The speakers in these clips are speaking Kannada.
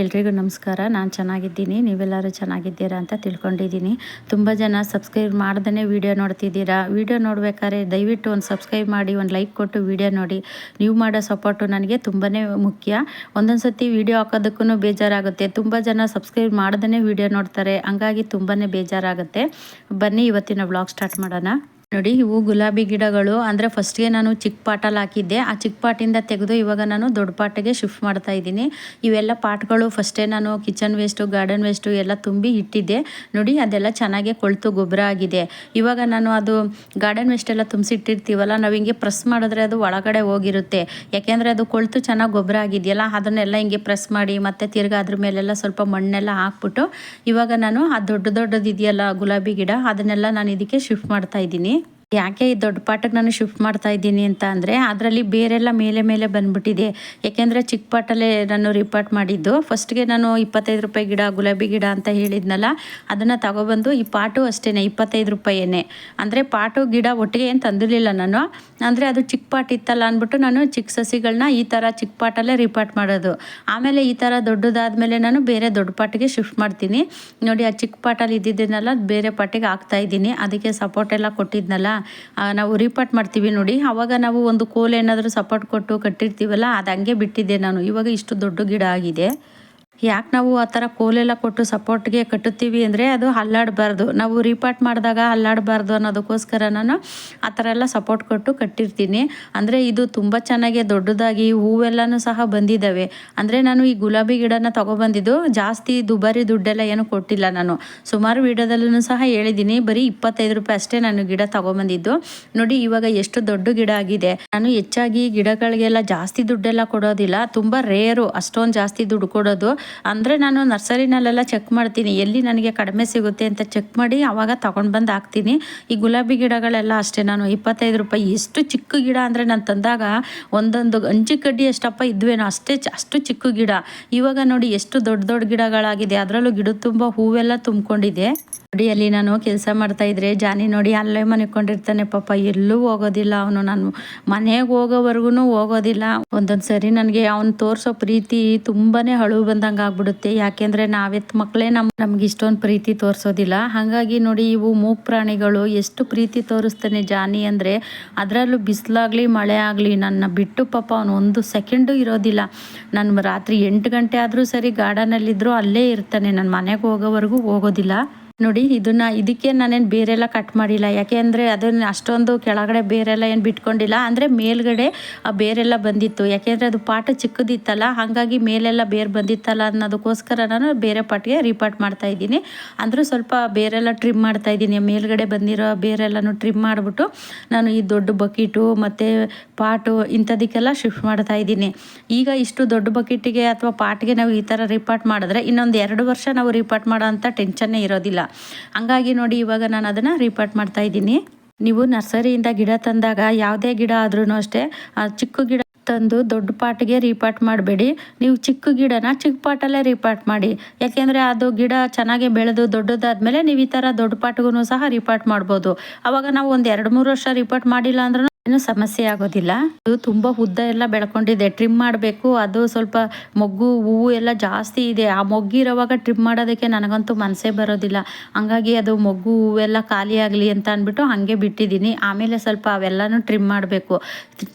ಎಲ್ರಿಗೂ ನಮಸ್ಕಾರ. ನಾನು ಚೆನ್ನಾಗಿದ್ದೀನಿ. ನೀವೆಲ್ಲರೂ ಚೆನ್ನಾಗಿದ್ದೀರಾ ಅಂತ ತಿಳ್ಕೊಂಡಿದ್ದೀನಿ. ತುಂಬ ಜನ ಸಬ್ಸ್ಕ್ರೈಬ್ ಮಾಡ್ದೇ ವೀಡಿಯೋ ನೋಡ್ತಿದ್ದೀರಾ? ವೀಡಿಯೋ ನೋಡ್ಬೇಕಾದ್ರೆ ದಯವಿಟ್ಟು ಒಂದು ಸಬ್ಸ್ಕ್ರೈಬ್ ಮಾಡಿ, ಒಂದು ಲೈಕ್ ಕೊಟ್ಟು ವೀಡಿಯೋ ನೋಡಿ. ನೀವು ಮಾಡೋ ಸಪೋರ್ಟು ನನಗೆ ತುಂಬಾ ಮುಖ್ಯ. ಒಂದೊಂದು ಸತಿ ವೀಡಿಯೋ ಹಾಕೋದಕ್ಕೂ ಬೇಜಾರಾಗುತ್ತೆ. ತುಂಬ ಜನ ಸಬ್ಸ್ಕ್ರೈಬ್ ಮಾಡ್ದೇ ವೀಡಿಯೋ ನೋಡ್ತಾರೆ. ಹಂಗಾಗಿ ತುಂಬಾ ಬೇಜಾರಾಗುತ್ತೆ. ಬನ್ನಿ, ಇವತ್ತಿನ ಬ್ಲಾಗ್ ಸ್ಟಾರ್ಟ್ ಮಾಡೋಣ. ನೋಡಿ, ಇವು ಗುಲಾಬಿ ಗಿಡಗಳು. ಅಂದರೆ ಫಸ್ಟ್ಗೆ ನಾನು ಚಿಕ್ಕ ಪಾಟಲ್ಲಿ ಹಾಕಿದ್ದೆ. ಆ ಚಿಕ್ಕ ಪಾಟಿಂದ ತೆಗೆದು ಇವಾಗ ನಾನು ದೊಡ್ಡ ಪಾಟಿಗೆ ಶಿಫ್ಟ್ ಮಾಡ್ತಾ ಇದ್ದೀನಿ. ಇವೆಲ್ಲ ಪಾಟ್ಗಳು ಫಸ್ಟೇ ನಾನು ಕಿಚನ್ ವೇಸ್ಟು ಗಾರ್ಡನ್ ವೇಸ್ಟು ಎಲ್ಲ ತುಂಬಿ ಇಟ್ಟಿದ್ದೆ. ನೋಡಿ, ಅದೆಲ್ಲ ಚೆನ್ನಾಗೆ ಕೊಳ್ತು ಗೊಬ್ಬರ ಆಗಿದೆ. ಇವಾಗ ನಾನು ಅದು ಗಾರ್ಡನ್ ವೇಸ್ಟ್ ಎಲ್ಲ ತುಂಬಿಸಿಟ್ಟಿರ್ತೀವಲ್ಲ, ನಾವು ಹಿಂಗೆ ಪ್ರೆಸ್ ಮಾಡಿದ್ರೆ ಅದು ಒಳಗಡೆ ಹೋಗಿರುತ್ತೆ. ಯಾಕೆಂದರೆ ಅದು ಕೊಳ್ತು ಚೆನ್ನಾಗಿ ಗೊಬ್ಬರ ಆಗಿದೆಯಲ್ಲ, ಅದನ್ನೆಲ್ಲ ಹಿಂಗೆ ಪ್ರೆಸ್ ಮಾಡಿ, ಮತ್ತೆ ತಿರ್ಗಿ ಅದ್ರ ಮೇಲೆಲ್ಲ ಸ್ವಲ್ಪ ಮಣ್ಣೆಲ್ಲ ಹಾಕ್ಬಿಟ್ಟು, ಇವಾಗ ನಾನು ಆ ದೊಡ್ಡ ದೊಡ್ಡದಿದೆಯಲ್ಲ ಗುಲಾಬಿ ಗಿಡ, ಅದನ್ನೆಲ್ಲ ನಾನು ಇದಕ್ಕೆ ಶಿಫ್ಟ್ ಮಾಡ್ತಾ ಇದ್ದೀನಿ. ಯಾಕೆ ಈ ದೊಡ್ಡ ಪಾಟಕ್ಕೆ ನಾನು ಶಿಫ್ಟ್ ಮಾಡ್ತಾ ಇದ್ದೀನಿ ಅಂತ ಅಂದರೆ ಅದರಲ್ಲಿ ಬೇರೆಲ್ಲ ಮೇಲೆ ಮೇಲೆ ಬಂದ್ಬಿಟ್ಟಿದೆ. ಯಾಕೆಂದರೆ ಚಿಕ್ಕ ಪಾಟಲ್ಲೇ ನಾನು ರಿಪಾರ್ಟ್ ಮಾಡಿದ್ದು. ಫಸ್ಟ್ಗೆ ನಾನು ಇಪ್ಪತ್ತೈದು ರೂಪಾಯಿ ಗಿಡ, ಗುಲಾಬಿ ಗಿಡ ಅಂತ ಹೇಳಿದ್ನಲ್ಲ, ಅದನ್ನು ತಗೊಬಂದು ಈ ಪಾಟು ಅಷ್ಟೇ ಇಪ್ಪತ್ತೈದು ರೂಪಾಯಿನೇ ಅಂದರೆ ಪಾಟು ಗಿಡ ಒಟ್ಟಿಗೆ ಏನು ತಂದಿರಲಿಲ್ಲ ನಾನು. ಅಂದರೆ ಅದು ಚಿಕ್ಕ ಪಾಟ್ ಇತ್ತಲ್ಲ ಅಂದ್ಬಿಟ್ಟು ನಾನು ಚಿಕ್ಕ ಸಸಿಗಳನ್ನ ಈ ಥರ ಚಿಕ್ಕ ಪಾಟಲ್ಲೇ ರಿಪಾರ್ಟ್ ಮಾಡೋದು. ಆಮೇಲೆ ಈ ಥರ ದೊಡ್ಡದಾದ್ಮೇಲೆ ನಾನು ಬೇರೆ ದೊಡ್ಡ ಪಾಟಿಗೆ ಶಿಫ್ಟ್ ಮಾಡ್ತೀನಿ. ನೋಡಿ, ಆ ಚಿಕ್ಕ ಪಾಟಲ್ಲಿ ಇದ್ದಿದ್ದನ್ನೆಲ್ಲ ಬೇರೆ ಪಾಟಿಗೆ ಹಾಕ್ತಾ ಇದ್ದೀನಿ. ಅದಕ್ಕೆ ಸಪೋರ್ಟ್ ಎಲ್ಲ ಕೊಟ್ಟಿದ್ನಲ್ಲ ನಾವು ರಿಪೋರ್ಟ್ ಮಾಡ್ತೀವಿ ನೋಡಿ. ಆವಾಗ ನಾವು ಒಂದು ಕೋಲ್ ಏನಾದರೂ ಸಪೋರ್ಟ್ ಕೊಟ್ಟು ಕಟ್ಟಿರ್ತೀವಲ್ಲ, ಅದು ಹಂಗೆ ಬಿಟ್ಟಿದ್ದೆ ನಾನು. ಇವಾಗ ಇಷ್ಟು ದೊಡ್ಡ ಗಿಡ ಆಗಿದೆ. ಯಾಕೆ ನಾವು ಆ ಥರ ಕೋಲೆಲ್ಲ ಕೊಟ್ಟು ಸಪೋರ್ಟ್ಗೆ ಕಟ್ಟುತ್ತೀವಿ ಅಂದರೆ ಅದು ಹಲ್ಲಾಡಬಾರ್ದು ನಾವು ರೀಪಾರ್ಟ್ ಮಾಡಿದಾಗ ಹಲ್ಲಾಡಬಾರ್ದು ಅನ್ನೋದಕ್ಕೋಸ್ಕರ ನಾನು ಆ ಥರ ಎಲ್ಲ ಸಪೋರ್ಟ್ ಕೊಟ್ಟು ಕಟ್ಟಿರ್ತೀನಿ. ಅಂದರೆ ಇದು ತುಂಬ ಚೆನ್ನಾಗಿ ದೊಡ್ಡದಾಗಿ ಹೂವೆಲ್ಲನೂ ಸಹ ಬಂದಿದ್ದಾವೆ ಅಂದರೆ ನಾನು ಈ ಗುಲಾಬಿ ಗಿಡನ ತೊಗೊಬಂದಿದ್ದು ಜಾಸ್ತಿ ದುಬಾರಿ ದುಡ್ಡೆಲ್ಲ ಏನು ಕೊಟ್ಟಿಲ್ಲ ನಾನು. ಸುಮಾರು ವಿಡಿಯೋದಲ್ಲೂ ಸಹ ಹೇಳಿದ್ದೀನಿ. ಬರೀ ಇಪ್ಪತ್ತೈದು ರೂಪಾಯಿ ಅಷ್ಟೇ ನಾನು ಗಿಡ ತೊಗೊಬಂದಿದ್ದು. ನೋಡಿ, ಇವಾಗ ಎಷ್ಟು ದೊಡ್ಡ ಗಿಡ ಆಗಿದೆ. ನಾನು ಹೆಚ್ಚಾಗಿ ಗಿಡಗಳಿಗೆಲ್ಲ ಜಾಸ್ತಿ ದುಡ್ಡೆಲ್ಲ ಕೊಡೋದಿಲ್ಲ. ತುಂಬ ರೇರು ಅಷ್ಟೊಂದು ಜಾಸ್ತಿ ದುಡ್ಡು ಕೊಡೋದು. ಅಂದರೆ ನಾನು ನರ್ಸರಿನಲ್ಲೆಲ್ಲ ಚೆಕ್ ಮಾಡ್ತೀನಿ, ಎಲ್ಲಿ ನನಗೆ ಕಡಿಮೆ ಸಿಗುತ್ತೆ ಅಂತ ಚೆಕ್ ಮಾಡಿ ಆವಾಗ ತೊಗೊಂಡು ಬಂದು ಹಾಕ್ತೀನಿ. ಈ ಗುಲಾಬಿ ಗಿಡಗಳೆಲ್ಲ ಅಷ್ಟೇ, ನಾನು ಇಪ್ಪತ್ತೈದು ರೂಪಾಯಿ ಎಷ್ಟು ಚಿಕ್ಕ ಗಿಡ ಅಂದರೆ ನಾನು ತಂದಾಗ ಒಂದೊಂದು ಅಂಜಿ ಕಡ್ಡಿ ಎಷ್ಟಪ್ಪ ಇದ್ವೇನೋ ಅಷ್ಟೇ ಅಷ್ಟು ಚಿಕ್ಕ ಗಿಡ. ಇವಾಗ ನೋಡಿ ಎಷ್ಟು ದೊಡ್ಡ ದೊಡ್ಡ ಗಿಡಗಳಾಗಿದೆ, ಅದರಲ್ಲೂ ಗಿಡ ತುಂಬ ಹೂವೆಲ್ಲ ತುಂಬಿಕೊಂಡಿದೆ. ನೋಡಿ ಅಲ್ಲಿ ನಾನು ಕೆಲಸ ಮಾಡ್ತಾ ಇದ್ರೆ ಜಾನಿ ನೋಡಿ ಅಲ್ಲೇ ಮನೆಕೊಂಡಿರ್ತಾನೆ ಪಾಪ, ಎಲ್ಲೂ ಹೋಗೋದಿಲ್ಲ ಅವನು, ನಾನು ಮನೆಗೆ ಹೋಗೋವರೆಗೂ ಹೋಗೋದಿಲ್ಲ. ಒಂದೊಂದು ಸರಿ ನನಗೆ ಅವ್ನು ತೋರಿಸೋ ಪ್ರೀತಿ ತುಂಬಾನೇ ಹಳು ಬಂದಂಗೆ ಆಗ್ಬಿಡುತ್ತೆ. ಯಾಕೆಂದ್ರೆ ನಾವೆತ್ ಮಕ್ಕಳೇ ನಮ್ಮ ನಮ್ಗೆ ಇಷ್ಟೊಂದು ಪ್ರೀತಿ ತೋರಿಸೋದಿಲ್ಲ. ಹಾಗಾಗಿ ನೋಡಿ ಇವು ಮೂಕ್ ಪ್ರಾಣಿಗಳು ಎಷ್ಟು ಪ್ರೀತಿ ತೋರಿಸ್ತಾನೆ ಜಾನಿ ಅಂದ್ರೆ ಅದರಲ್ಲೂ ಬಿಸಿಲಾಗಲಿ ಮಳೆ ಆಗಲಿ ನನ್ನ ಬಿಟ್ಟು ಪಾಪ ಅವನು ಒಂದು ಸೆಕೆಂಡು ಇರೋದಿಲ್ಲ. ನಾನು ರಾತ್ರಿ ಎಂಟು ಗಂಟೆ ಆದರೂ ಸರಿ ಗಾರ್ಡನಲ್ಲಿದ್ದರೂ ಅಲ್ಲೇ ಇರ್ತಾನೆ. ನನ್ನ ಮನೆಗೆ ಹೋಗೋವರೆಗೂ ಹೋಗೋದಿಲ್ಲ. ನೋಡಿ, ಇದನ್ನ ಇದಕ್ಕೆ ನಾನೇನು ಬೇರೆಲ್ಲ ಕಟ್ ಮಾಡಿಲ್ಲ. ಯಾಕೆ ಅಂದರೆ ಅದನ್ನ ಅಷ್ಟೊಂದು ಕೆಳಗಡೆ ಬೇರೆಲ್ಲ ಏನು ಬಿಟ್ಕೊಂಡಿಲ್ಲ. ಅಂದರೆ ಮೇಲ್ಗಡೆ ಆ ಬೇರೆಲ್ಲ ಬಂದಿತ್ತು. ಯಾಕೆಂದರೆ ಅದು ಪಾಟು ಚಿಕ್ಕದಿತ್ತಲ್ಲ, ಹಾಗಾಗಿ ಮೇಲೆಲ್ಲ ಬೇರೆ ಬಂದಿತ್ತಲ್ಲ ಅನ್ನೋದಕ್ಕೋಸ್ಕರ ನಾನು ಬೇರೆ ಪಾಟಿಗೆ ರಿಪಾರ್ಟ್ ಮಾಡ್ತಾ ಇದ್ದೀನಿ. ಅಂದರೂ ಸ್ವಲ್ಪ ಬೇರೆಲ್ಲ ಟ್ರಿಮ್ ಮಾಡ್ತಾ ಇದ್ದೀನಿ. ಮೇಲ್ಗಡೆ ಬಂದಿರೋ ಬೇರೆಲ್ಲನೂ ಟ್ರಿಮ್ ಮಾಡಿಬಿಟ್ಟು ನಾನು ಈ ದೊಡ್ಡ ಬಕೀಟು ಮತ್ತು ಪಾಟು ಇಂಥದಕ್ಕೆಲ್ಲ ಶಿಫ್ಟ್ ಮಾಡ್ತಾ ಇದ್ದೀನಿ. ಈಗ ಇಷ್ಟು ದೊಡ್ಡ ಬಕೆಟಿಗೆ ಅಥವಾ ಪಾಟ್ಗೆ ನಾವು ಈ ಥರ ರಿಪಾರ್ಟ್ ಮಾಡಿದ್ರೆ ಇನ್ನೊಂದು ಎರಡು ವರ್ಷ ನಾವು ರಿಪಾರ್ಟ್ ಮಾಡೋ ಅಂಥ ಟೆನ್ಷನ್ನೇ ಇರೋದಿಲ್ಲ. ಹಂಗಾಗಿ ನೋಡಿ ಇವಾಗ ನಾನು ಅದನ್ನು ರಿಪೋರ್ಟ್ ಮಾಡ್ತಾ ಇದ್ದೀನಿ. ನೀವು ನರ್ಸರಿಯಿಂದ ಗಿಡ ತಂದಾಗ ಯಾವುದೇ ಗಿಡ ಆದ್ರೂ ಅಷ್ಟೇ, ಆ ಚಿಕ್ಕ ಗಿಡ ತಂದು ದೊಡ್ಡ ಪಾಟ್ಗೆ ರಿಪಾರ್ಟ್ ಮಾಡಬೇಡಿ. ನೀವು ಚಿಕ್ಕ ಗಿಡನ ಚಿಕ್ಕ ಪಾಟಲ್ಲೇ ರಿಪಾರ್ಟ್ ಮಾಡಿ. ಯಾಕೆಂದರೆ ಅದು ಗಿಡ ಚೆನ್ನಾಗಿ ಬೆಳೆದು ದೊಡ್ಡದಾದ್ಮೇಲೆ ನೀವು ಈ ಥರ ದೊಡ್ಡ ಪಾಟ್ಗೂ ಸಹ ರಿಪಾರ್ಟ್ ಮಾಡ್ಬೋದು. ಅವಾಗ ನಾವು ಒಂದು ಎರಡು ಮೂರು ವರ್ಷ ರಿಪಾರ್ಟ್ ಮಾಡಿಲ್ಲ ಅಂದ್ರೂ ಏನು ಸಮಸ್ಯೆ ಆಗೋದಿಲ್ಲ. ಅದು ತುಂಬ ಉದ್ದ ಎಲ್ಲ ಬೆಳ್ಕೊಂಡಿದೆ. ಟ್ರಿಮ್ ಮಾಡಬೇಕು. ಅದು ಸ್ವಲ್ಪ ಮೊಗ್ಗು, ಹೂವು ಎಲ್ಲ ಜಾಸ್ತಿ ಇದೆ. ಆ ಮೊಗ್ಗಿರೋವಾಗ ಟ್ರಿಮ್ ಮಾಡೋದಕ್ಕೆ ನನಗಂತೂ ಮನಸ್ಸೇ ಬರೋದಿಲ್ಲ. ಹಂಗಾಗಿ ಅದು ಮೊಗ್ಗು ಹೂವೆಲ್ಲ ಖಾಲಿ ಆಗಲಿ ಅಂತ ಅಂದ್ಬಿಟ್ಟು ಹಾಗೆ ಬಿಟ್ಟಿದ್ದೀನಿ. ಆಮೇಲೆ ಸ್ವಲ್ಪ ಅವೆಲ್ಲನೂ ಟ್ರಿಮ್ ಮಾಡಬೇಕು.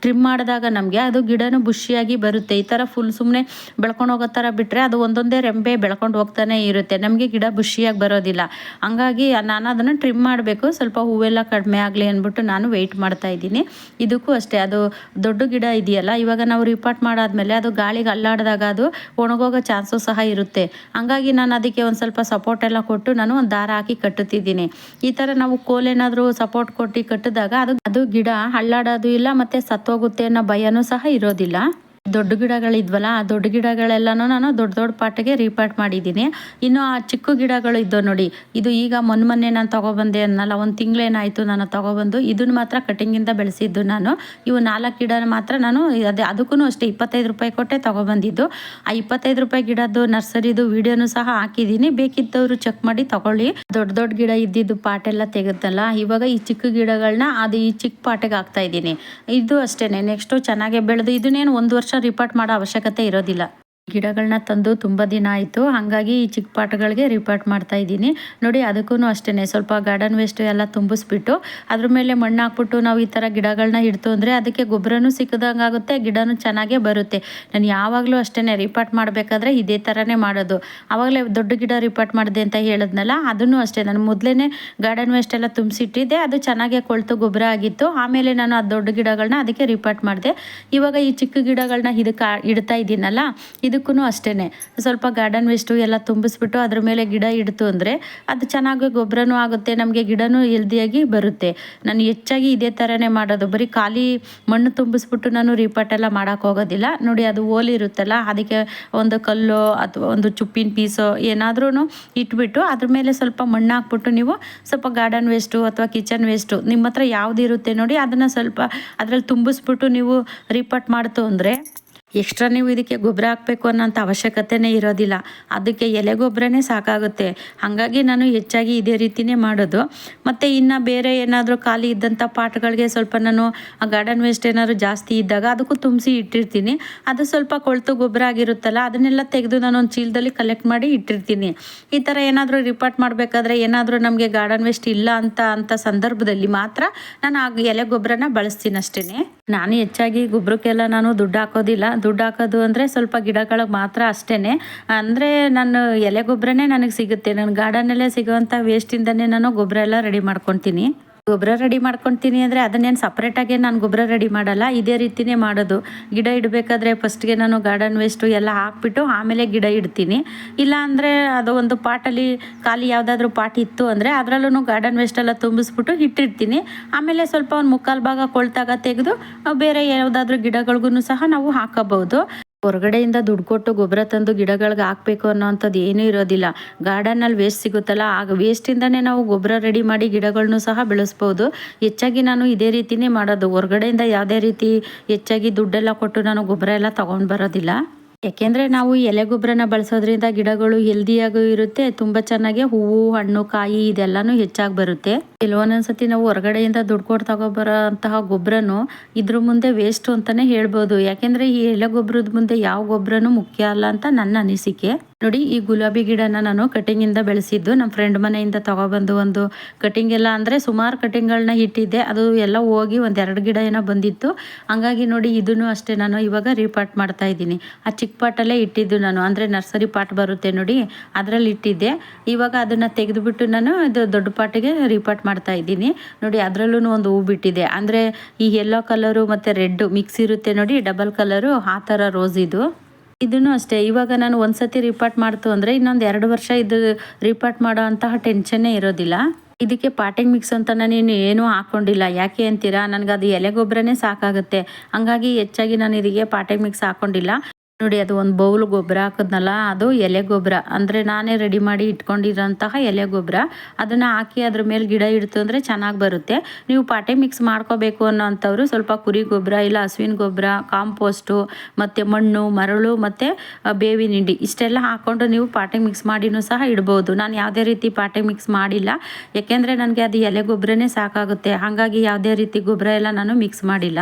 ಟ್ರಿಮ್ ಮಾಡಿದಾಗ ನಮಗೆ ಅದು ಗಿಡನೂ ಬುಷಿಯಾಗಿ ಬರುತ್ತೆ. ಈ ಥರ ಫುಲ್ ಸುಮ್ಮನೆ ಬೆಳ್ಕೊಂಡು ಹೋಗೋ ಥರ ಬಿಟ್ಟರೆ ಅದು ಒಂದೊಂದೇ ರೆಂಬೆ ಬೆಳ್ಕೊಂಡು ಹೋಗ್ತಾನೆ ಇರುತ್ತೆ. ನಮಗೆ ಗಿಡ ಬುಷಿಯಾಗಿ ಬರೋದಿಲ್ಲ. ಹಂಗಾಗಿ ನಾನು ಅದನ್ನು ಟ್ರಿಮ್ ಮಾಡಬೇಕು. ಸ್ವಲ್ಪ ಹೂವೆಲ್ಲ ಕಡಿಮೆ ಆಗಲಿ ಅಂದ್ಬಿಟ್ಟು ನಾನು ವೆಯ್ಟ್ ಮಾಡ್ತಾ ಇದ್ದೀನಿ. ಇದಕ್ಕೂ ಅಷ್ಟೇ, ಅದು ದೊಡ್ಡ ಗಿಡ ಇದೆಯಲ್ಲ, ಇವಾಗ ನಾವು ರಿಪಾರ್ಟ್ ಮಾಡಾದ್ಮೇಲೆ ಅದು ಗಾಳಿಗೆ ಅಲ್ಲಾಡಿದಾಗ ಅದು ಒಣಗೋಗೋ ಚಾನ್ಸು ಸಹ ಇರುತ್ತೆ. ಹಂಗಾಗಿ ನಾನು ಅದಕ್ಕೆ ಒಂದು ಸ್ವಲ್ಪ ಸಪೋರ್ಟ್ ಎಲ್ಲ ಕೊಟ್ಟು ನಾನು ಒಂದು ದಾರ ಹಾಕಿ ಕಟ್ಟುತ್ತಿದ್ದೀನಿ. ಈ ಥರ ನಾವು ಕೋಲೇನಾದರೂ ಸಪೋರ್ಟ್ ಕೊಟ್ಟು ಕಟ್ಟಿದಾಗ ಅದು ಅದು ಗಿಡ ಹಳ್ಳಾಡೋದು ಇಲ್ಲ, ಮತ್ತು ಸತ್ತೋಗುತ್ತೆ ಅನ್ನೋ ಭಯನೂ ಸಹ ಇರೋದಿಲ್ಲ. ದೊಡ್ಡ ಗಿಡಗಳಿದ್ವಲ್ಲ, ಆ ದೊಡ್ಡ ಗಿಡಗಳೆಲ್ಲನೂ ನಾನು ದೊಡ್ಡ ದೊಡ್ಡ ಪಾಟಿಗೆ ರೀಪಾಟ್ ಮಾಡಿದ್ದೀನಿ. ಇನ್ನು ಆ ಚಿಕ್ಕ ಗಿಡಗಳು ಇದ್ದವು ನೋಡಿ, ಇದು ಈಗ ಮೊನ್ನೆ ಮೊನ್ನೆ ನಾನು ತೊಗೊಬಂದೆ ಅನ್ನಲ್ಲ, ಒಂದು ತಿಂಗಳೇನಾಯಿತು ನಾನು ತೊಗೊಬಂದು, ಇದನ್ನು ಮಾತ್ರ ಕಟಿಂಗಿಂದ ಬೆಳೆಸಿದ್ದು ನಾನು. ಇವು ನಾಲ್ಕು ಗಿಡ ಮಾತ್ರ ನಾನು ಅದೇ ಅದಕ್ಕೂ ಅಷ್ಟೇ ಇಪ್ಪತ್ತೈದು ರೂಪಾಯಿ ಕೊಟ್ಟೆ ತೊಗೊಬಂದಿದ್ದು. ಆ ಇಪ್ಪತ್ತೈದು ರೂಪಾಯಿ ಗಿಡದ್ದು ನರ್ಸರಿದು ವಿಡಿಯೋನು ಸಹ ಹಾಕಿದ್ದೀನಿ. ಬೇಕಿದ್ದವರು ಚೆಕ್ ಮಾಡಿ ತಗೊಳ್ಳಿ. ದೊಡ್ಡ ದೊಡ್ಡ ಗಿಡ ಇದ್ದಿದ್ದು ಪಾಟೆಲ್ಲ ತೆಗೆದಲ್ಲ ಇವಾಗ ಈ ಚಿಕ್ಕ ಗಿಡಗಳನ್ನ ಅದು ಈ ಚಿಕ್ಕ ಪಾಟಿಗೆ ಹಾಕ್ತಾ ಇದ್ದೀನಿ. ಇದು ಅಷ್ಟೇ ನೆಕ್ಸ್ಟು ಚೆನ್ನಾಗೆ ಬೆಳೆದು, ಇದನ್ನೇನು ಒಂದು ವರ್ಷ ರಿಪಾರ್ಟ್ ಮಾಡೋ ಅವಶ್ಯಕತೆ ಇರೋದಿಲ್ಲ. ಗಿಡಗಳನ್ನ ತಂದು ತುಂಬ ದಿನ ಆಯಿತು. ಹಾಗಾಗಿ ಈ ಚಿಕ್ಕ ಪಾಟ್ಗಳಿಗೆ ರಿಪಾರ್ಟ್ ಮಾಡ್ತಾ ಇದ್ದೀನಿ. ನೋಡಿ ಅದಕ್ಕೂ ಅಷ್ಟೇ ಸ್ವಲ್ಪ ಗಾರ್ಡನ್ ವೇಸ್ಟ್ ಎಲ್ಲ ತುಂಬಿಸ್ಬಿಟ್ಟು, ಅದ್ರ ಮೇಲೆ ಮಣ್ಣು ಹಾಕ್ಬಿಟ್ಟು ನಾವು ಈ ಥರ ಗಿಡಗಳನ್ನ ಇಡ್ತು ಅಂದರೆ ಅದಕ್ಕೆ ಗೊಬ್ಬರನೂ ಸಿಕ್ಕದಂಗೆ ಆಗುತ್ತೆ, ಗಿಡನೂ ಚೆನ್ನಾಗೇ ಬರುತ್ತೆ. ನಾನು ಯಾವಾಗಲೂ ಅಷ್ಟೇ ರಿಪಾರ್ಟ್ ಮಾಡಬೇಕಾದ್ರೆ ಇದೇ ಥರನೇ ಮಾಡೋದು. ಆವಾಗಲೇ ದೊಡ್ಡ ಗಿಡ ರಿಪಾರ್ಟ್ ಮಾಡಿದೆ ಅಂತ ಹೇಳಿದ್ನಲ್ಲ, ಅದನ್ನು ಅಷ್ಟೇ. ನಾನು ಮೊದಲೇ ಗಾರ್ಡನ್ ವೇಸ್ಟ್ ಎಲ್ಲ ತುಂಬಿಸಿಟ್ಟಿದ್ದೆ, ಅದು ಚೆನ್ನಾಗೇ ಕೊಳ್ತು ಗೊಬ್ಬರ ಆಗಿತ್ತು. ಆಮೇಲೆ ನಾನು ಆ ದೊಡ್ಡ ಗಿಡಗಳನ್ನ ಅದಕ್ಕೆ ರಿಪಾರ್ಟ್ ಮಾಡಿದೆ. ಇವಾಗ ಈ ಚಿಕ್ಕ ಗಿಡಗಳನ್ನ ಇದಕ್ಕೆ ಇಡ್ತಾ ಇದ್ದೀನಲ್ಲ ಇದಕ್ಕೂ ಅಷ್ಟೇ ಸ್ವಲ್ಪ ಗಾರ್ಡನ್ ವೇಸ್ಟು ಎಲ್ಲ ತುಂಬಿಸ್ಬಿಟ್ಟು ಅದ್ರ ಮೇಲೆ ಗಿಡ ಇಡ್ತು ಅಂದರೆ ಅದು ಚೆನ್ನಾಗಿ ಗೊಬ್ಬರನೂ ಆಗುತ್ತೆ, ನಮಗೆ ಗಿಡನೂ ಹೆಲ್ದಿಯಾಗಿ ಬರುತ್ತೆ. ನಾನು ಹೆಚ್ಚಾಗಿ ಇದೇ ಥರನೇ ಮಾಡೋದು. ಬರೀ ಖಾಲಿ ಮಣ್ಣು ತುಂಬಿಸ್ಬಿಟ್ಟು ನಾನು ರೀಪಾಟ್ ಎಲ್ಲ ಮಾಡೋಕೆ ಹೋಗೋದಿಲ್ಲ. ನೋಡಿ ಅದು ಓಲಿರುತ್ತಲ್ಲ ಅದಕ್ಕೆ ಒಂದು ಕಲ್ಲು ಅಥವಾ ಒಂದು ಚುಪ್ಪಿನ ಪೀಸೋ ಏನಾದ್ರೂ ಇಟ್ಬಿಟ್ಟು ಅದ್ರ ಮೇಲೆ ಸ್ವಲ್ಪ ಮಣ್ಣು ಹಾಕ್ಬಿಟ್ಟು ನೀವು ಸ್ವಲ್ಪ ಗಾರ್ಡನ್ ವೇಸ್ಟು ಅಥವಾ ಕಿಚನ್ ವೇಸ್ಟು ನಿಮ್ಮ ಹತ್ರ ಯಾವುದಿರುತ್ತೆ ನೋಡಿ ಅದನ್ನು ಸ್ವಲ್ಪ ಅದರಲ್ಲಿ ತುಂಬಿಸ್ಬಿಟ್ಟು ನೀವು ರೀಪಾಟ್ ಮಾಡ್ತು ಅಂದರೆ ಎಕ್ಸ್ಟ್ರಾ ನೀವು ಇದಕ್ಕೆ ಗೊಬ್ಬರ ಹಾಕಬೇಕು ಅನ್ನೋಂಥ ಅವಶ್ಯಕತೆನೇ ಇರೋದಿಲ್ಲ. ಅದಕ್ಕೆ ಎಲೆ ಗೊಬ್ಬರನೇ ಸಾಕಾಗುತ್ತೆ. ಹಾಗಾಗಿ ನಾನು ಹೆಚ್ಚಾಗಿ ಇದೇ ರೀತಿಯೇ ಮಾಡೋದು. ಮತ್ತು ಇನ್ನು ಬೇರೆ ಏನಾದರೂ ಖಾಲಿ ಇದ್ದಂಥ ಪಾಟ್ಗಳಿಗೆ ಸ್ವಲ್ಪ ನಾನು ಗಾರ್ಡನ್ ವೇಸ್ಟ್ ಏನಾದರೂ ಜಾಸ್ತಿ ಇದ್ದಾಗ ಅದಕ್ಕೂ ತುಂಬಿಸಿ ಇಟ್ಟಿರ್ತೀನಿ. ಅದು ಸ್ವಲ್ಪ ಕೊಳ್ತು ಗೊಬ್ಬರ ಆಗಿರುತ್ತಲ್ಲ, ಅದನ್ನೆಲ್ಲ ತೆಗೆದು ನಾನು ಒಂದು ಚೀಲದಲ್ಲಿ ಕಲೆಕ್ಟ್ ಮಾಡಿ ಇಟ್ಟಿರ್ತೀನಿ. ಈ ಥರ ಏನಾದರೂ ರಿಪೋರ್ಟ್ ಮಾಡಬೇಕಾದ್ರೆ ಏನಾದರೂ ನಮಗೆ ಗಾರ್ಡನ್ ವೇಸ್ಟ್ ಇಲ್ಲ ಅಂತ ಅಂತ ಸಂದರ್ಭದಲ್ಲಿ ಮಾತ್ರ ನಾನು ಆ ಎಲೆ ಗೊಬ್ಬರನ ಬಳಸ್ತೀನಿ ಅಷ್ಟೇ ನಾನು ಹೆಚ್ಚಾಗಿ ಗೊಬ್ಬರಕ್ಕೆಲ್ಲ ನಾನು ದುಡ್ಡು ಹಾಕೋದಿಲ್ಲ. ದುಡ್ಡು ಹಾಕೋದು ಅಂದರೆ ಸ್ವಲ್ಪ ಗಿಡಗಳಿಗೆ ಮಾತ್ರ ಅಷ್ಟೇ ಅಂದರೆ ನಾನು ಎಲೆ ಗೊಬ್ಬರನೇ ನನಗೆ ಸಿಗುತ್ತೆ. ನನ್ನ ಗಾರ್ಡನಲ್ಲೇ ಸಿಗುವಂಥ ವೇಸ್ಟಿಂದನೇ ನಾನು ಗೊಬ್ಬರ ಎಲ್ಲ ರೆಡಿ ಮಾಡ್ಕೊತೀನಿ. ಗೊಬ್ಬರ ರೆಡಿ ಮಾಡ್ಕೊತೀನಿ ಅಂದರೆ ಅದನ್ನೇನು ಸಪ್ರೇಟಾಗಿ ನಾನು ಗೊಬ್ಬರ ರೆಡಿ ಮಾಡಲ್ಲ. ಇದೇ ರೀತಿಯೇ ಮಾಡೋದು. ಗಿಡ ಇಡಬೇಕಾದ್ರೆ ಫಸ್ಟ್ಗೆ ನಾನು ಗಾರ್ಡನ್ ವೇಸ್ಟು ಎಲ್ಲ ಹಾಕ್ಬಿಟ್ಟು ಆಮೇಲೆ ಗಿಡ ಇಡ್ತೀನಿ. ಇಲ್ಲ ಅಂದರೆ ಅದು ಒಂದು ಪಾಟಲ್ಲಿ ಖಾಲಿ ಯಾವುದಾದ್ರೂ ಪಾಟ್ ಇತ್ತು ಅಂದರೆ ಅದರಲ್ಲೂ ಗಾರ್ಡನ್ ವೇಸ್ಟೆಲ್ಲ ತುಂಬಿಸ್ಬಿಟ್ಟು ಇಟ್ಟಿರ್ತೀನಿ ಆಮೇಲೆ ಸ್ವಲ್ಪ ಒಂದು ಮುಕ್ಕಾಲು ಭಾಗ ಕೊಳ್ತಾಗ ತೆಗೆದು, ಬೇರೆ ಯಾವುದಾದ್ರೂ ಗಿಡಗಳಿಗೂ ಸಹ ನಾವು ಹಾಕಬಹುದು. ಹೊರಗಡೆಯಿಂದ ದುಡ್ಡು ಕೊಟ್ಟು ಗೊಬ್ಬರ ತಂದು ಗಿಡಗಳಿಗೆ ಹಾಕಬೇಕು ಅನ್ನೋವಂಥದ್ದು ಏನೂ ಇರೋದಿಲ್ಲ. ಗಾರ್ಡನಲ್ಲಿ ವೇಸ್ಟ್ ಸಿಗುತ್ತಲ್ಲ, ಆಗ ವೇಸ್ಟಿಂದನೇ ನಾವು ಗೊಬ್ಬರ ರೆಡಿ ಮಾಡಿ ಗಿಡಗಳನ್ನು ಸಹ ಬೆಳೆಸ್ಬೋದು. ಹೆಚ್ಚಾಗಿ ನಾನು ಇದೇ ರೀತಿಯೇ ಮಾಡೋದು. ಹೊರಗಡೆಯಿಂದ ಯಾವುದೇ ರೀತಿ ಹೆಚ್ಚಾಗಿ ದುಡ್ಡೆಲ್ಲ ಕೊಟ್ಟು ನಾನು ಗೊಬ್ಬರ ಎಲ್ಲ ತೊಗೊಂಡು ಬರೋದಿಲ್ಲ. ಯಾಕೆಂದರೆ ನಾವು ಎಲೆ ಗೊಬ್ಬರನ ಬಳಸೋದ್ರಿಂದ ಗಿಡಗಳು ಹೆಲ್ದಿಯಾಗೂ ಇರುತ್ತೆ, ತುಂಬ ಚೆನ್ನಾಗಿ ಹೂವು, ಹಣ್ಣು, ಕಾಯಿ ಇದೆಲ್ಲನೂ ಹೆಚ್ಚಾಗಿ ಬರುತ್ತೆ. ಕೆಲವೊಂದೊಂದ್ಸತಿ ನಾವು ಹೊರಗಡೆಯಿಂದ ದುಡ್ಡು ಕೊಟ್ಟು ತಗೊಬರೋ ಅಂತಹ ಗೊಬ್ಬರನು ಇದ್ರ ಮುಂದೆ ವೇಸ್ಟ್ ಅಂತಾನೆ ಹೇಳ್ಬೋದು. ಯಾಕೆಂದರೆ ಈ ಎಲೆ ಗೊಬ್ಬರದ ಮುಂದೆ ಯಾವ ಗೊಬ್ಬರನೂ ಮುಖ್ಯ ಅಲ್ಲ ಅಂತ ನನ್ನ ಅನಿಸಿಕೆ. ನೋಡಿ, ಈ ಗುಲಾಬಿ ಗಿಡನ ನಾನು ಕಟಿಂಗಿಂದ ಬೆಳೆಸಿದ್ದು ನಮ್ಮ ಫ್ರೆಂಡ್ ಮನೆಯಿಂದ ತಗೊಬಂದು ಒಂದು ಕಟಿಂಗ್ ಎಲ್ಲ ಅಂದರೆ ಸುಮಾರು ಕಟಿಂಗ್ಗಳನ್ನ ಇಟ್ಟಿದ್ದೆ. ಅದು ಎಲ್ಲ ಹೋಗಿ ಒಂದೆರಡು ಗಿಡ ಏನೋ ಬಂದಿತ್ತು. ಹಂಗಾಗಿ ನೋಡಿ, ಇದನ್ನು ಅಷ್ಟೇ ನಾನು ಇವಾಗ ರೀಪಾಟ್ ಮಾಡ್ತಾ ಇದ್ದೀನಿ. ಆ ಚಿಕ್ಕ ಪಾಟಲ್ಲೇ ಇಟ್ಟಿದ್ದು ನಾನು. ಅಂದರೆ ನರ್ಸರಿ ಪಾಟ್ ಬರುತ್ತೆ ನೋಡಿ, ಅದರಲ್ಲಿ ಇಟ್ಟಿದ್ದೆ. ಇವಾಗ ಅದನ್ನು ತೆಗೆದುಬಿಟ್ಟು ನಾನು ಇದು ದೊಡ್ಡ ಪಾಟಿಗೆ ರೀಪಾಟ್ ಮಾಡ್ತಾ ಇದ್ದೀನಿ. ನೋಡಿ ಅದರಲ್ಲೂ ಒಂದು ಹೂ ಬಿಟ್ಟಿದೆ. ಅಂದರೆ ಈ ಯೆಲ್ಲೋ ಕಲರು ಮತ್ತು ರೆಡ್ ಮಿಕ್ಸ್ ಇರುತ್ತೆ ನೋಡಿ ಡಬಲ್ ಕಲರು ಆ ಥರ ರೋಸ್ ಇದು. ಇದನ್ನು ಅಷ್ಟೇ. ಇವಾಗ ನಾನು ಒಂದ್ಸತಿ ರಿಪಾರ್ಟ್ ಮಾಡ್ತು ಅಂದರೆ ಇನ್ನೊಂದು ಎರಡು ವರ್ಷ ಇದು ರಿಪಾರ್ಟ್ ಮಾಡೋ ಅಂತಹ ಟೆನ್ಷನ್ನೇ ಇರೋದಿಲ್ಲ. ಇದಕ್ಕೆ ಪಾಟಿಂಗ್ ಮಿಕ್ಸ್ ಅಂತ ನಾನು ಏನೂ ಹಾಕ್ಕೊಂಡಿಲ್ಲ ಯಾಕೆ ಅಂತೀರಾ? ನನಗೆ ಅದು ಎಲೆ ಗೊಬ್ಬರನೇ ಸಾಕಾಗುತ್ತೆ. ಹಂಗಾಗಿ ಹೆಚ್ಚಾಗಿ ನಾನು ಇದಕ್ಕೆ ಪಾಟಿಂಗ್ ಮಿಕ್ಸ್ ಹಾಕ್ಕೊಂಡಿಲ್ಲ ನೋಡಿ, ಅದು ಒಂದು ಬೌಲ್ ಗೊಬ್ಬರ ಹಾಕಿದ್ನಲ್ಲ, ಅದು ಎಲೆ ಗೊಬ್ಬರ. ಅಂದರೆ ನಾನೇ ರೆಡಿ ಮಾಡಿ ಇಟ್ಕೊಂಡಿರೋಂತಹ ಎಲೆ ಗೊಬ್ಬರ. ಅದನ್ನು ಹಾಕಿ ಅದ್ರ ಮೇಲೆ ಗಿಡ ಇಡ್ತು ಅಂದರೆ ಚೆನ್ನಾಗಿ ಬರುತ್ತೆ. ನೀವು ಪಾಟೆ ಮಿಕ್ಸ್ ಮಾಡ್ಕೋಬೇಕು ಅನ್ನೋಂಥವ್ರು ಸ್ವಲ್ಪ ಕುರಿ ಗೊಬ್ಬರ, ಇಲ್ಲ ಹಸುವಿನ ಗೊಬ್ಬರ, ಕಾಂಪೋಸ್ಟು, ಮತ್ತು ಮಣ್ಣು, ಮರಳು, ಮತ್ತು ಬೇವಿನ ಹಿಂಡಿ. ಇಷ್ಟೆಲ್ಲ ಹಾಕ್ಕೊಂಡು ನೀವು ಪಾಟೆ ಮಿಕ್ಸ್ ಮಾಡಿನೂ ಸಹ ಇಡ್ಬೋದು. ನಾನು ಯಾವುದೇ ರೀತಿ ಪಾಟೆ ಮಿಕ್ಸ್ ಮಾಡಿಲ್ಲ. ಯಾಕೆಂದರೆ ನನಗೆ ಅದು ಎಲೆ ಗೊಬ್ಬರನೇ ಸಾಕಾಗುತ್ತೆ. ಹಾಗಾಗಿ ಯಾವುದೇ ರೀತಿ ಗೊಬ್ಬರ ಎಲ್ಲ ನಾನು ಮಿಕ್ಸ್ ಮಾಡಿಲ್ಲ.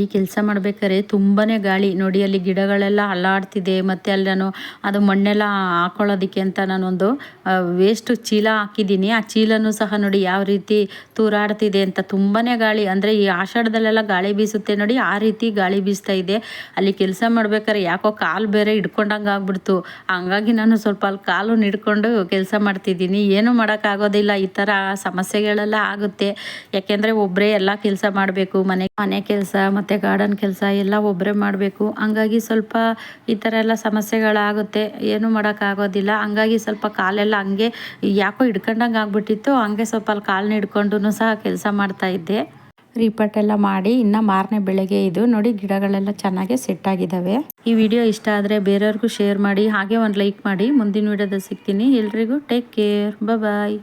ಈ ಕೆಲಸ ಮಾಡ್ಬೇಕಾದ್ರೆ ತುಂಬಾ ಗಾಳಿ. ನೋಡಿ, ಅಲ್ಲಿ ಗಿಡಗಳೆಲ್ಲ ಅಲ್ಲಾಡ್ತಿದೆ, ಮತ್ತು ಅಲ್ಲಿ ನಾನು ಅದು ಮಣ್ಣೆಲ್ಲ ಹಾಕೊಳ್ಳೋದಕ್ಕೆ ಅಂತ ನಾನೊಂದು ವೇಸ್ಟ್ ಚೀಲ ಹಾಕಿದ್ದೀನಿ. ಆ ಚೀಲನೂ ಸಹ ನೋಡಿ ಯಾವ ರೀತಿ ತೂರಾಡ್ತಿದೆ ಅಂತ ತುಂಬಾ ಗಾಳಿ. ಅಂದರೆ ಈ ಆಷಾಢದಲ್ಲೆಲ್ಲ ಗಾಳಿ ಬೀಸುತ್ತೆ ನೋಡಿ, ಆ ರೀತಿ ಗಾಳಿ ಬೀಸ್ತಾ ಇದೆ. ಅಲ್ಲಿ ಕೆಲಸ ಮಾಡ್ಬೇಕಾದ್ರೆ ಯಾಕೋ ಕಾಲು ಬೇರೆ ಹಿಡ್ಕೊಂಡಂಗೆ ಆಗ್ಬಿಡ್ತು. ಹಂಗಾಗಿ ನಾನು ಸ್ವಲ್ಪ ಅಲ್ಲಿ ಕಾಲು ನಿಡ್ಕೊಂಡು ಕೆಲಸ ಮಾಡ್ತಿದ್ದೀನಿ. ಏನು ಮಾಡೋಕ್ಕಾಗೋದಿಲ್ಲ. ಈ ಥರ ಸಮಸ್ಯೆಗಳೆಲ್ಲ ಆಗುತ್ತೆ. ಯಾಕೆಂದರೆ ಒಬ್ಬರೇ ಎಲ್ಲ ಕೆಲಸ ಮಾಡಬೇಕು. ಮನೆ ಮನೆ ಕೆಲಸ ಮತ್ತು ಗಾರ್ಡನ್ ಕೆಲಸ ಎಲ್ಲ ಒಬ್ಬರೇ ಮಾಡಬೇಕು. ಹಂಗಾಗಿ ಸ್ವಲ್ಪ ಈ ಥರ ಎಲ್ಲ ಸಮಸ್ಯೆಗಳಾಗುತ್ತೆ. ಏನು ಮಾಡೋಕ್ಕಾಗೋದಿಲ್ಲ. ಹಂಗಾಗಿ ಸ್ವಲ್ಪ ಕಾಲೆಲ್ಲ ಹಂಗೆ ಯಾಕೋ ಹಿಡ್ಕೊಂಡಂಗೆ ಆಗ್ಬಿಟ್ಟಿತ್ತು. ಹಂಗೆ ಸ್ವಲ್ಪ ಅಲ್ಲಿ ಕಾಲನ್ನ ಹಿಡ್ಕೊಂಡು ಸಹ ಕೆಲಸ ಮಾಡ್ತಾ ಇದ್ದೆ. ರೀಪಟ್ ಎಲ್ಲ ಮಾಡಿ ಇನ್ನು ಮಾರನೇ ಬೆಳಗ್ಗೆ ಇದು. ನೋಡಿ ಗಿಡಗಳೆಲ್ಲ ಚೆನ್ನಾಗಿ ಸೆಟ್ ಆಗಿದ್ದಾವೆ ಈ ವಿಡಿಯೋ ಇಷ್ಟ ಆದರೆ ಬೇರೆಯವ್ರಿಗೂ ಶೇರ್ ಮಾಡಿ, ಹಾಗೆ ಒಂದು ಲೈಕ್ ಮಾಡಿ. ಮುಂದಿನ ವಿಡಿಯೋದಲ್ಲಿ ಸಿಗ್ತೀನಿ. ಎಲ್ರಿಗೂ ಟೇಕ್ ಕೇರ್ ಬಾಯ್